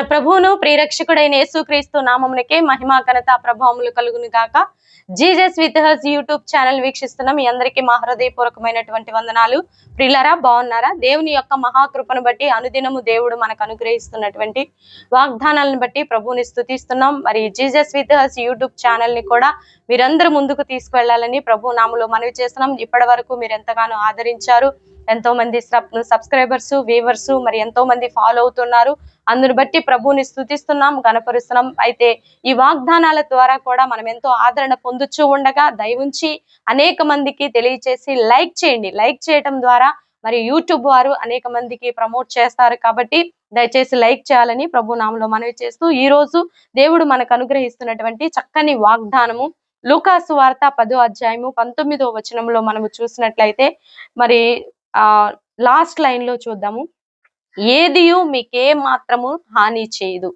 మన ప్రభువును ప్రియరక్షకుడైన యేసుక్రీస్తు నామమునకే మహిమా ఘనత ప్రభావములు కలుగును గాక. Jesus with us YouTube channel వీక్షిస్తున్న. మీ అందరికీ మా హృదయపూర్వకమైనటువంటి వందనాలు. ప్రిల్లరా బాగున్నారా? దేవుని యొక్క మహాకృపను బట్టి అనుదినము దేవుడు మనకు అనుగ్రహిస్తున్నటువంటి వాగ్దానాలను బట్టి ప్రభువుని స్థుతిస్తున్నాం మరి జీజస్ విత్ హస్ యూట్యూబ్ ఛానల్ని కూడా మీరందరూ ముందుకు తీసుకువెళ్ళాలని ప్రభు నామలో మనవి చేస్తున్నాం. ఇప్పటి వరకు మీరు ఎంతగానో ఆదరించారు. ఎంతో మంది సబ్స్క్రైబర్స్ వీవర్స్ మరి ఎంతో మంది ఫాలో అవుతున్నారు. అందును బట్టి ప్రభువుని స్తుతిస్తున్నాం గణపరుస్తున్నాం. అయితే ఈ వాగ్దానాల ద్వారా కూడా మనం ఎంతో ఆదరణ పొందుచూ ఉండగా దయవుంచి అనేక మందికి తెలియచేసి లైక్ చేయండి. లైక్ చేయటం ద్వారా మరి యూట్యూబ్ వారు అనేక మందికి ప్రమోట్ చేస్తారు కాబట్టి దయచేసి లైక్ చేయాలని ప్రభు నామంలో మనవి చేస్తూ ఈ రోజు దేవుడు మనకు అనుగ్రహిస్తున్నటువంటి చక్కని వాగ్దానము. లూకాసు వార్త పదో అధ్యాయము పంతొమ్మిదో వచనంలో మనము చూసినట్లయితే మరి లాస్ట్ లైన్లో చూద్దాము. ఏదియు మీకే మాత్రము హాని చేయదు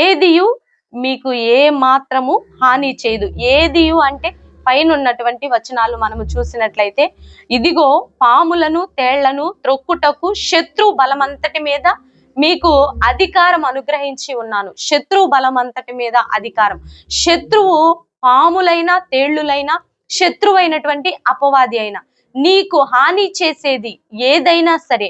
ఏదియు మీకు ఏ మాత్రము హాని చేయదు ఏదియు అంటే పైన ఉన్నటువంటి వచనాలు మనము చూసినట్లయితే ఇదిగో పాములను తేళ్ళను త్రొక్కుటకు శత్రు బలమంతటి మీద మీకు అధికారం అనుగ్రహించి ఉన్నాను. శత్రు బలమంతటి మీద అధికారం. శత్రువు పాములైనా తేళ్ళులైనా శత్రువైనటువంటి అపవాది అయినా నీకు హాని చేసేది ఏదైనా సరే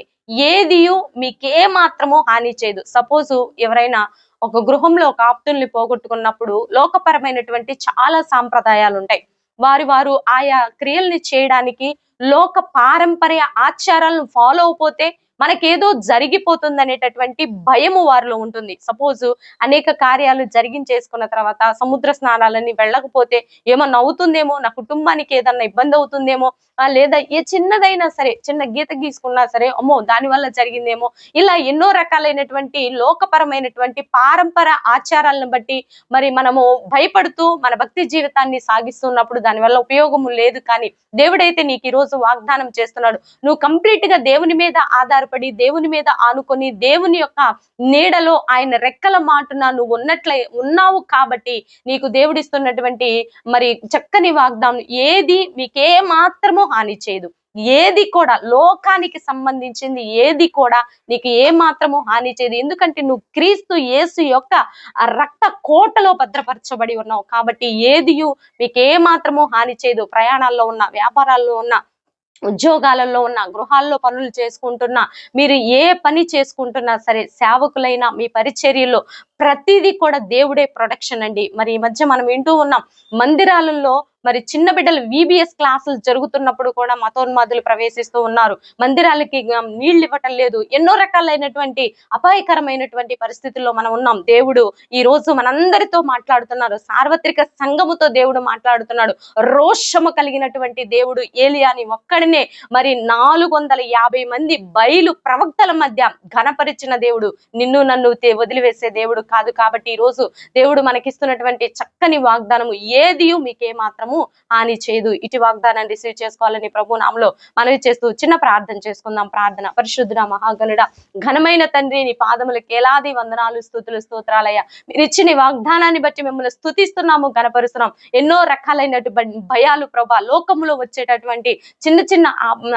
ఏదియు మీకే మాత్రము హాని చేయదు. సపోజ్ ఎవరైనా ఒక గృహంలో ఒక ఆప్తుల్ని పోగొట్టుకున్నప్పుడు లోకపరమైనటువంటి చాలా సాంప్రదాయాలు ఉంటాయి వారి వారు ఆయా క్రియల్ని చేయడానికి లోక పారంపర్య ఆచారాలను ఫాలో అయిపోతే మనకేదో జరిగిపోతుంది అనేటటువంటి భయము వారిలో ఉంటుంది. సపోజ్ అనేక కార్యాలు జరిగించేసుకున్న తర్వాత సముద్ర స్నానాలని వెళ్ళకపోతే ఏమన్నా అవుతుందేమో నా కుటుంబానికి ఏదన్నా ఇబ్బంది అవుతుందేమో లేదా ఏ చిన్నదైనా సరే చిన్న గీత గీసుకున్నా సరే అమ్మో దాని వల్ల జరిగిందేమో ఇలా ఎన్నో రకాలైనటువంటి లోకపరమైనటువంటి పారంపర ఆచారాలను బట్టి మరి మనము భయపడుతూ మన భక్తి జీవితాన్ని సాగిస్తున్నప్పుడు దానివల్ల ఉపయోగము లేదు కానీ దేవుడైతే నీకు ఈ రోజు వాగ్దానం చేస్తున్నాడు. నువ్వు కంప్లీట్గా దేవుని మీద ఆధారపడి దేవుని మీద ఆనుకొని దేవుని యొక్క నీడలో ఆయన రెక్కల మాటున నువ్వు ఉన్నట్లే ఉన్నావు కాబట్టి నీకు దేవుడిస్తున్నటువంటి మరి చక్కని వాగ్దానం ఏది మీకే మాత్రము హాని చేయదు. ఏది కూడా లోకానికి సంబంధించింది ఏది కూడా నీకు ఏ మాత్రము హాని చేయదు. ఎందుకంటే నువ్వు క్రీస్తు యేసు యొక్క రక్త కోటలో భద్రపరచబడి ఉన్నావు కాబట్టి ఏదియు మీకు ఏ మాత్రము హాని చేయదు. ప్రయాణాల్లో ఉన్న వ్యాపారాల్లో ఉన్న ఉద్యోగాలలో ఉన్న గృహాల్లో పనులు చేసుకుంటున్నా మీరు ఏ పని చేసుకుంటున్నా సరే సేవకులైన మీ పరిచర్యలో ప్రతిదీ కూడా దేవుడే ప్రొటెక్షన్ అండి. మరి ఈ మధ్య మనం వింటూ ఉన్నాం మందిరాలలో మరి చిన్న బిడ్డలు విబిఎస్ క్లాసులు జరుగుతున్నప్పుడు కూడా మతోన్మాదులు ప్రవేశిస్తూ ఉన్నారు. మందిరాలకి నీళ్ళు ఇవ్వటం లేదు. ఎన్నో రకాలైనటువంటి అపాయకరమైనటువంటి పరిస్థితుల్లో మనం ఉన్నాం. దేవుడు ఈ రోజు మనందరితో మాట్లాడుతున్నారు. సార్వత్రిక సంఘముతో దేవుడు మాట్లాడుతున్నాడు. రోషము కలిగినటువంటి దేవుడు ఏలియాని ఒక్కడినే మరి నాలుగు వందల యాభై మంది బయలు ప్రవక్తల మధ్య ఘనపరిచిన దేవుడు. నిన్ను నన్ను వదిలివేసే దేవుడు కాదు కాబట్టి ఈ రోజు దేవుడు మనకిస్తున్నటువంటి చక్కని వాగ్దానము ఏది మీకే మాత్రము హాని చేయదు ఇటు వాగ్దానాన్ని రిసీవ్ చేసుకోవాలని ప్రభు నామలో మనవి చేస్తూ చిన్న ప్రార్థన చేసుకుందాం. ప్రార్థన. పరిశుద్ధుడ మహాగణుడ ఘనమైన తండ్రి నీ పాదములకు ఏలాది వందనాలు స్థుతులు స్తోత్రాలయ్య. మీరు ఇచ్చిన వాగ్దానాన్ని బట్టి మిమ్మల్ని స్తుతిస్తున్నాము గణపరుస్తున్నాం ఎన్నో రకాలైనటువంటి భయాలు ప్రభా లోకములో వచ్చేటటువంటి చిన్న చిన్న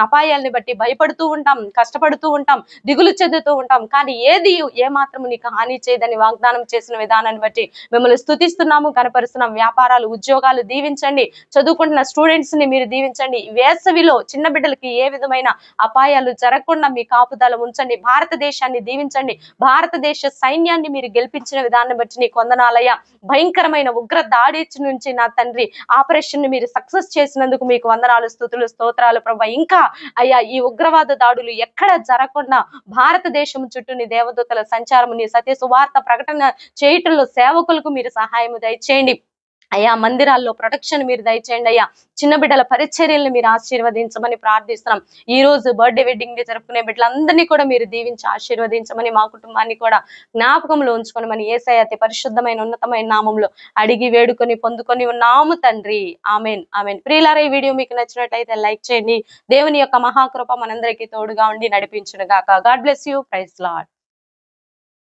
అపాయాలని అపాయాల్ని బట్టి భయపడుతూ ఉంటాం కష్టపడుతూ ఉంటాం దిగులు చెందుతూ ఉంటాం. కానీ ఏది ఏ మాత్రము నీకు హాని చేయదని వాగ్ వాగ్దానం చేసిన విధానాన్ని బట్టి మిమ్మల్ని స్థుతిస్తున్నాము కనపరుస్తున్నాం. వ్యాపారాలు ఉద్యోగాలు దీవించండి. చదువుకుంటున్న స్టూడెంట్స్ని మీరు దీవించండి. వేసవిలో చిన్న బిడ్డలకి ఏ విధమైన అపాయాలు జరగకుండా మీ కాపుదల ఉంచండి. భారతదేశాన్ని దీవించండి. భారతదేశ సైన్యాన్ని మీరు గెలిపించిన విధానాన్ని బట్టి నీ కొందనాలయ భయంకరమైన ఉగ్ర దాడి నుంచి నా తండ్రి ఆపరేషన్ని మీరు సక్సెస్ చేసినందుకు మీకు వందనాలు స్థుతులు స్తోత్రాలు ప్రభా. ఇంకా అయ్యా ఈ ఉగ్రవాద దాడులు ఎక్కడ జరగకుండా భారతదేశం చుట్టూ నీ దేవదూతల సంచారం నీ సత్య సువార్త ప్రకటన చేయటంలో సేవకులకు మీరు సహాయం దయచేయండి. అయ్యా మందిరాల్లో ప్రొటెక్షన్ మీరు దయచేయండి అయ్యా. చిన్న బిడ్డల పరిచర్యల్ని మీరు ఆశీర్వదించమని ప్రార్థిస్తున్నాం. ఈ రోజు బర్త్డే వెడ్డింగ్ డే జరుపుకునే బిడ్డలందరినీ కూడా మీరు దీవించి ఆశీర్వదించమని మా కుటుంబాన్ని కూడా జ్ఞాపకంలో ఉంచుకొని మన ఏసై అతి పరిశుద్ధమైన ఉన్నతమైన నామంలో అడిగి వేడుకొని పొందుకొని ఉన్నాము తండ్రి. Amen amen. ప్రియులారా ఈ వీడియో మీకు నచ్చినట్టయితే లైక్ చేయండి. దేవుని యొక్క మహాకృప మనందరికీ తోడుగా ఉండి నడిపించును గాక God bless you. Praise Lord.